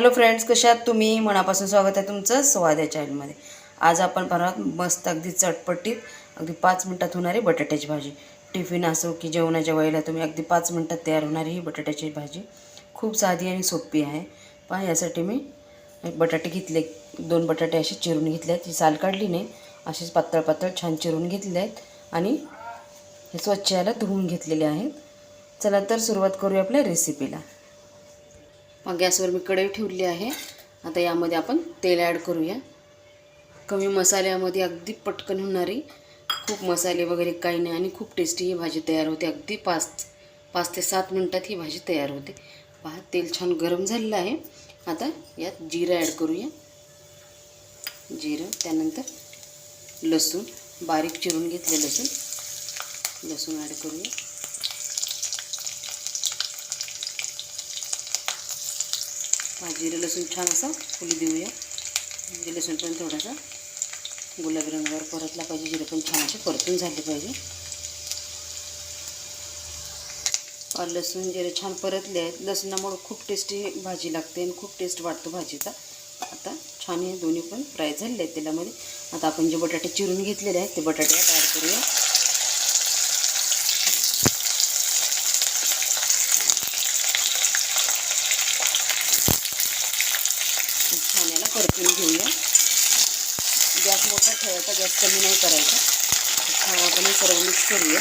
Hello friends कशात तुम्ही? मनापासून स्वागत आहे तुमचं स्वाद या चॅनलमध्ये आज आपण परत मस्त अगदी चटपटीत अगदी पाच मिनटात होणारी बटाट्याची भाजी. टिफिन असो की जेवणाच्या वेळेला तुम्ही अगदी पाच मिनटात तयार होणारी ही बटाट्याची भाजी. खूप साधी आणि सोपी आहे. पहा यासाठी मी बटाटे घेतले. दोन बटाटे असे चिरून घेतले आहेत. ही साल काढली नाही. असेच पातळ पातळ छान चिरून घेतले आहेत. आणि हे स्वच्छ याला धुवून घेतलेले आहेत. चला तर सुरुवात करूया आपल्या रेसिपीला गॅसवर मी कढई ठेवली आहे. आता यामध्ये आपण तेल ॲड करूया. कमी मसाल्यामध्ये अगदी पटकन होणारी खूप मसाले वगैरे काही नाही आणि खूप टेस्टी ही भाजी तयार होते. अगदी पाच पाच ते सात मिनटात ही भाजी तयार होते. पहा तेल छान गरम झालेलं आहे. आता यात जिरं ॲड करूया. जिरं त्यानंतर लसूण बारीक चिरून घेतले लसूण. लसूण ॲड करूया. हा लसूण छान असं फुली देऊया. म्हणजे लसूण पण थोडासा गुलाबी रंगावर परतला पाहिजे जिरं पण छान असे परतून झाले पाहिजे. लसूण जिरे छान परतले आहेत. लसणामुळं खूप टेस्टी भाजी लागते आणि खूप टेस्ट वाटतो भाजीचा. आता छान हे दोन्ही पण फ्राय झालेले आहेत तेलामध्ये. आता आपण जे बटाटे चिरून घेतलेले आहेत ते बटाटे तयार ॲड करूया. पाण्याला परतून घेऊया. गॅस मोठा ठेवायचा गॅस कमी नाही करायचा. छान आपण हे सर्व मिक्स करूया.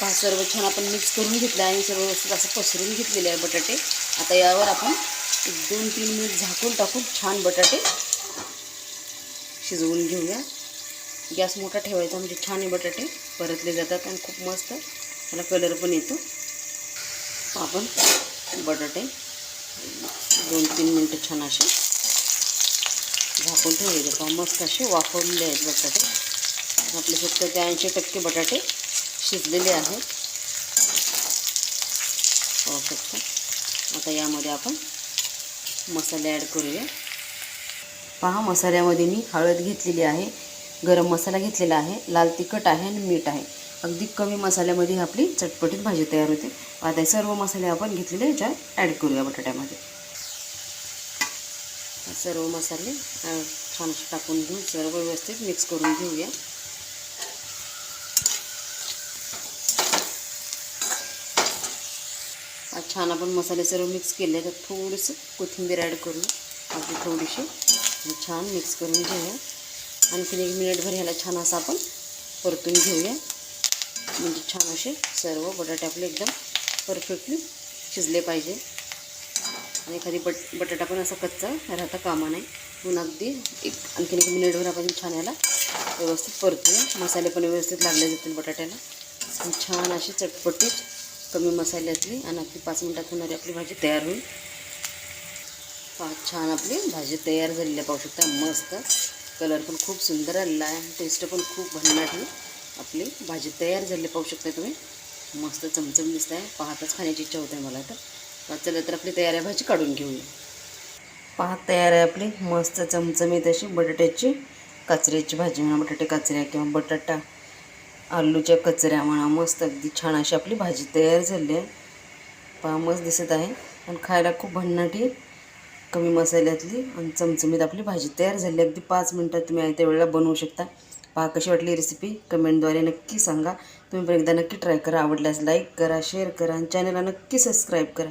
पहा सर्व छान आपण मिक्स करून घेतलं आणि सर्व व्यवस्थित असं पसरून घेतलेले आहे बटाटे. आता यावर आपण एक दोन तीन मिनिट झाकून टाकून छान बटाटे शिजवून घेऊया. गॅस मोठा ठेवायचा म्हणजे छान हे बटाटे परतले जातात आणि खूप मस्त त्याला कलर पण येतो. आपण बटाटे दोन तीन मिनटं छान असे झाकून ठेवलेले पहा मस्त असे वाफवलेले आहेत बटाटे. आपले फक्त ते ऐंशी टक्के बटाटे शिजलेले आहेत. पाहू शकता. आता यामध्ये आपण मसाले ॲड करूया. पहा मसाल्यामध्ये मी हळद घेतलेली आहे. गरम मसाला घेतलेला आहे. लाल तिखट आहे आणि मीठ आहे. अगदी कमी मसाल्यामध्ये आपली चटपटीत भाजी तयार होते. आता सर्व मसाले आपण घेतलेले ह्याच्यात ॲड करूया बटाट्यामध्ये. सर्व मसाले छान असे टाकून घेऊन सर्व व्यवस्थित मिक्स करून घेऊया. छान आपण मसाले सर्व मिक्स केले. तर थोडंसं कोथिंबीर ॲड करू. अगदी थोडीशी. छान मिक्स करून घेऊया. आणखीन एक मिनिटभर ह्याला छान असं आपण परतून घेऊया. म्हणजे छान असे सर्व बटाटे आपले एकदम परफेक्टली शिजले पाहिजे. आणि एखादी बट बटाटा पण असा कच्चा राहता कामा नाही. म्हणून अगदी एक आणखीन एक मिनिटभर आपण छान याला व्यवस्थित परतूया मसाले पण व्यवस्थित लागले जातील बटाट्याला. आणि छान अशी चटपटीत कमी मसाल्यातली आणि अगदी पाच मिनटात होणारी आपली भाजी तयार होईल. पाच छान आपली भाजी तयार झालेली आहे. पाहू शकता मस्त. कलर पण खूप सुंदर आलेला आहे. टेस्ट पण खूप भन्नाट आहे. आपली भाजी तयार झाली पाहू शकता तुम्ही. मस्त चमचम दिसत आहे. पाहताच खाण्याची इच्छा होते मला तर. चला तर आपली तयार आहे भाजी काढून घेऊया. पहा तयार आहे आपली. मस्त चमचमीत अशी बटाट्याची कचऱ्याची भाजी म्हणा बटाटे कचऱ्या किंवा बटाटा आलूच्या कचऱ्या म्हणा मस्त अगदी छान अशी आपली भाजी तयार झाली आहे. पहा मस्त दिसत आहे. आणि खायला खूप भन्नाटी कमी मसाल्यातली आणि चमचमीत आपली भाजी तयार झाली अगदी पाच मिनटात तुम्ही आयत्या वेळेला बनवू शकता. पहा कशी वाटली रेसिपी कमेंटद्वारे नक्की सांगा. तुम्ही पण एकदा नक्की ट्राय करा. आवडल्यास लाईक करा शेअर करा आणि चॅनलला नक्की सबस्क्राईब करा.